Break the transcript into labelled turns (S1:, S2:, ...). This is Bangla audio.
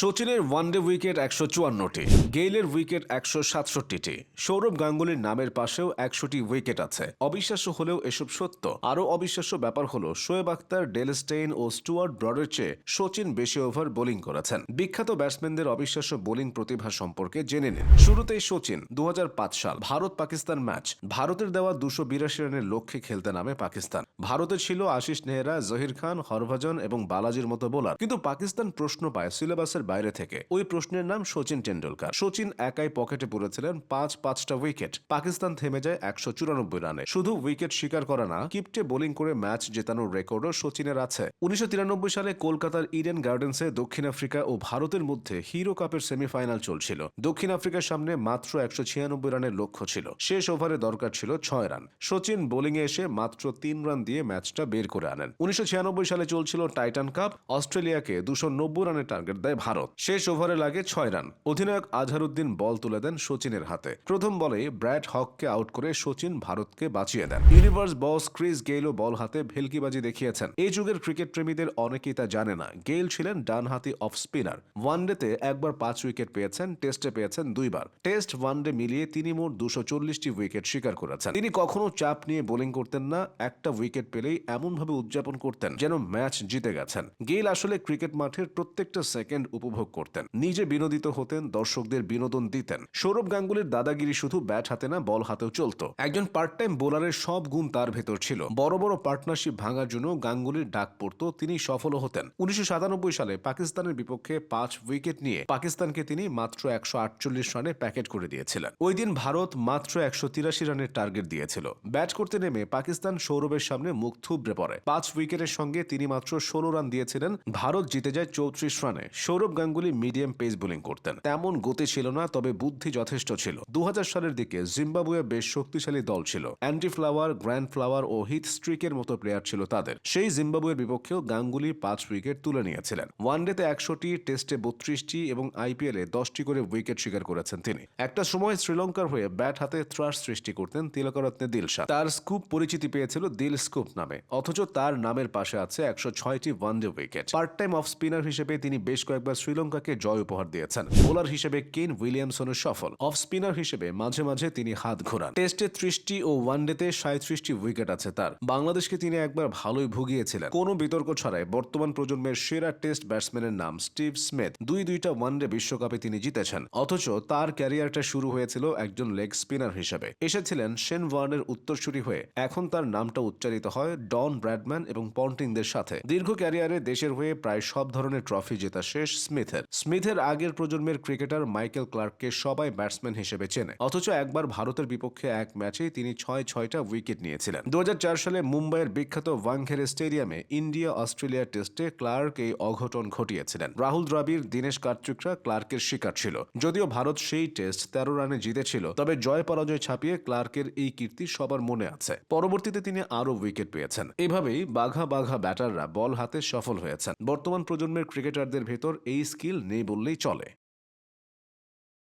S1: সচিনের ওয়ানডে উইকেট একশো চুয়ান্নটি, গেইলের উইকেট একশো সাতষট্টিটি, সৌরভ গাঙ্গুলির নামের পাশেও একশোটি উইকেট আছে। অবিশ্বাস্য হলেও এসব সত্য। আরও অবিশ্বাস্য ব্যাপার হলো, শোয়েব আক্তার ডেল স্টেইন ও স্টুয়ার্ট ব্রডের চেয়ে সচিন বেশি ওভার বোলিং করেছেন। বিখ্যাত ব্যাটসম্যানদের অবিশ্বাস্য বোলিং প্রতিভা সম্পর্কে জেনে নিন। শুরুতেই সচিন দু হাজার পাঁচ সাল ভারত পাকিস্তান ম্যাচ, ভারতের দেওয়া দুশো বিরাশি রানের লক্ষ্যে খেলতে নামে পাকিস্তান। ভারতে ছিল আশিস নেহরা, জহির খান, হরভজন এবং বালাজির মতো বোলার। কিন্তু পাকিস্তান প্রশ্ন পায় সিলেবাসের বাইরে থেকে। ওই প্রশ্নের নাম সচিন টেন্ডুলকার। সচিন একাই পকেটে পড়েছিলেন পাঁচ পাঁচটা উইকেট। পাকিস্তান থেমে যায় একশো চুরানব্বই রানে। শুধু উইকেট শিকার করা না, কিপটে বোলিং করে ম্যাচ জেতানোর রেকর্ডও সচিনের আছে। উনিশশো তিরানব্বই সালে কলকাতার ইডেন গার্ডেন্সে দক্ষিণ আফ্রিকা ও ভারতের মধ্যে হিরো কাপের সেমিফাইনাল চলছিল। দক্ষিণ আফ্রিকার সামনে মাত্র একশো ছিয়ানব্বই রানের লক্ষ্য ছিল। শেষ ওভারে দরকার ছিল ছয় রান। সচিন বোলিংয়ে এসে মাত্র তিন রান দিয়ে ম্যাচটা বের করে আনেন। উনিশশো সালে চলছিল টাইটান কাপ। অস্ট্রেলিয়াকে দুশো রানের টার্গেট দেয় ভারত। শেষ ওভারে লাগে ছয় রান। অধিনায়ক আজহারউদ্দিন বল তুলে দেন সচিনের হাতে। প্রথম বলে ব্র্যাড হককে আউট করে সচিন ভারতকে বাঁচিয়ে দেন। ইউনিভার্স বস ক্রিস গেইলও বল হাতে ভেলকিবাজি দেখিয়েছেন। এই যুগের ক্রিকেট প্রেমীদের অনেকেই তা জানে না। গেইল ছিলেন ডানহাতি অফ স্পিনার। ওয়ানডেতে একবার পাঁচ উইকেট পেয়েছেন, টেস্টে পেয়েছেন দুইবার। টেস্ট ওয়ানডে মিলিয়ে তিনি মোট দুশো উইকেট শিকার করেছেন। তিনি কখনো চাপ নিয়ে বোলিং করতেন না। একটা উইকেট পেলেই এমনভাবে উদযাপন করতেন যেন ম্যাচ জিতে গেছেন। গেইল আসলে ক্রিকেট মাঠের প্রত্যেকটা সেকেন্ড উপভোগ করতেন। নিজে বিনোদিত হতেন, দর্শকদের বিনোদন দিতেন। সৌরভ গাঙ্গুলির দাদাগিরি শুধু ব্যাট হাতে না, বল হাতেও চলতো। একজন পার্ট টাইম বোলারের সব গুণ তার ভেতর ছিল। বড় বড় পার্টনারশিপ ভাঙার জন্য গাঙ্গুলির ডাক পড়তো, তিনি সফলও হতেন। উনিশশো সাতানব্বই সালে পাকিস্তানের বিপক্ষে পাঁচ উইকেট নিয়ে পাকিস্তানকে তিনি মাত্র একশো আটচল্লিশ রানে প্যাকেট করে দিয়েছিলেন। ওই দিন ভারত মাত্র একশো তিরাশি রানের টার্গেট দিয়েছিল। ব্যাট করতে নেমে পাকিস্তান সৌরভের সামনে মুখ থুবড়ে পড়ে। পাঁচ উইকেটের সঙ্গে তিনি মাত্র ষোলো রান দিয়েছিলেন। ভারত জিতে যায় চৌত্রিশ রানে। Sourav Ganguly medium pace bowling করতেন। তেমন গতি ছিল না, তবে বুদ্ধি যথেষ্ট ছিল। দু সালের দিকে জিম্বাবুয়ে বেশ শক্তিশালী দল ছিল। অ্যান্টি ফ্লাওয়ার, গ্র্যান্ড ফ্লাওয়ার ও হিথ স্ট্রিকের মতো প্লেয়ার ছিল তাদের। সেই জিম্বাবুয়ের বিপক্ষেও গাঙ্গুলি পাঁচ উইকেট তুলে নিয়েছিলেন। ওয়ানডেতে একশোটি, টেস্টে বত্রিশটি এবং আইপিএলে দশটি করে উইকেট শিকার করেছেন তিনি। একটা সময় শ্রীলঙ্কার হয়ে ব্যাট হাতে ত্রাস সৃষ্টি করতেন তিলকরত্নে দিলশা তার স্কুপ পরিচিতি পেয়েছিল দিল স্কুপ। নামে। অথচ তার নামের পাশে আছে একশো ছয়টি one day wicket part time off spinner হিসেবে তিনি বেশ কয়েকবার শ্রীলঙ্কাকে জয় উপহার দিয়েছেন। বোলার হিসেবে কেন উইলিয়ামসনের সফল। অফ স্পিনার হিসেবে মাঝে মাঝে তিনি হাত ঘোরান। টেস্টে ত্রিশটি ও ওয়ানডেতে সাঁত্রিশটি উইকেট আছে তার। বাংলাদেশকে তিনি একবার ভালোই ভুগিয়েছিলেন। কোনো বিতর্ক ছাড়াই বর্তমান প্রজন্মের সেরা টেস্ট ব্যাটসম্যানের নাম স্টিভ স্মিথ দুই দুইটা ওয়ানডে বিশ্বকাপে তিনি জিতেছেন। অথচ তার ক্যারিয়ারটা শুরু হয়েছিল একজন লেগ স্পিনার হিসেবে। এসেছিলেন শেন ওয়ার্নের উত্তরসূরি হয়ে। এখন তার নামটা উচ্চারিত হয় ডন ব্র্যাডম্যান এবং পন্টিংদের সাথে। দীর্ঘ ক্যারিয়ারে দেশের হয়ে প্রায় সব ধরনের ট্রফি জেতা শেষ স্মিথের। স্মিথের আগের প্রজন্মের ক্রিকেটার মাইকেল ক্লার্ককে সবাই ব্যাটসম্যান হিসেবে চেনে। অথচ একবার ভারতের বিপক্ষে এক ম্যাচে তিনি ছয় ছয়টা উইকেট নিয়েছিলেন। দু হাজার চার সালে মুম্বাইয়ের বিখ্যাত ওয়াংখেড়ে স্টেডিয়ামে ইন্ডিয়া অস্ট্রেলিয়া টেস্টে ক্লার্ক এই অঘটন ঘটিয়েছিলেন। রাহুল দ্রাবিড়, দীনেশ কার্তিকরা ক্লার্কের শিকার ছিল। যদিও ভারত সেই টেস্ট তেরো রানে জিতেছিল, তবে জয় পরাজয় ছাপিয়ে ক্লার্কের এই কীর্তি সবার মনে আছে। পরবর্তীতে তিনি আরও উইকেট পেয়েছেন। এভাবেই বাঘা বাঘা ব্যাটাররা বল হাতে সফল হয়েছেন। বর্তমান প্রজন্মের ক্রিকেটারদের ভেতর এই স্কিল নেই বললেই চলে।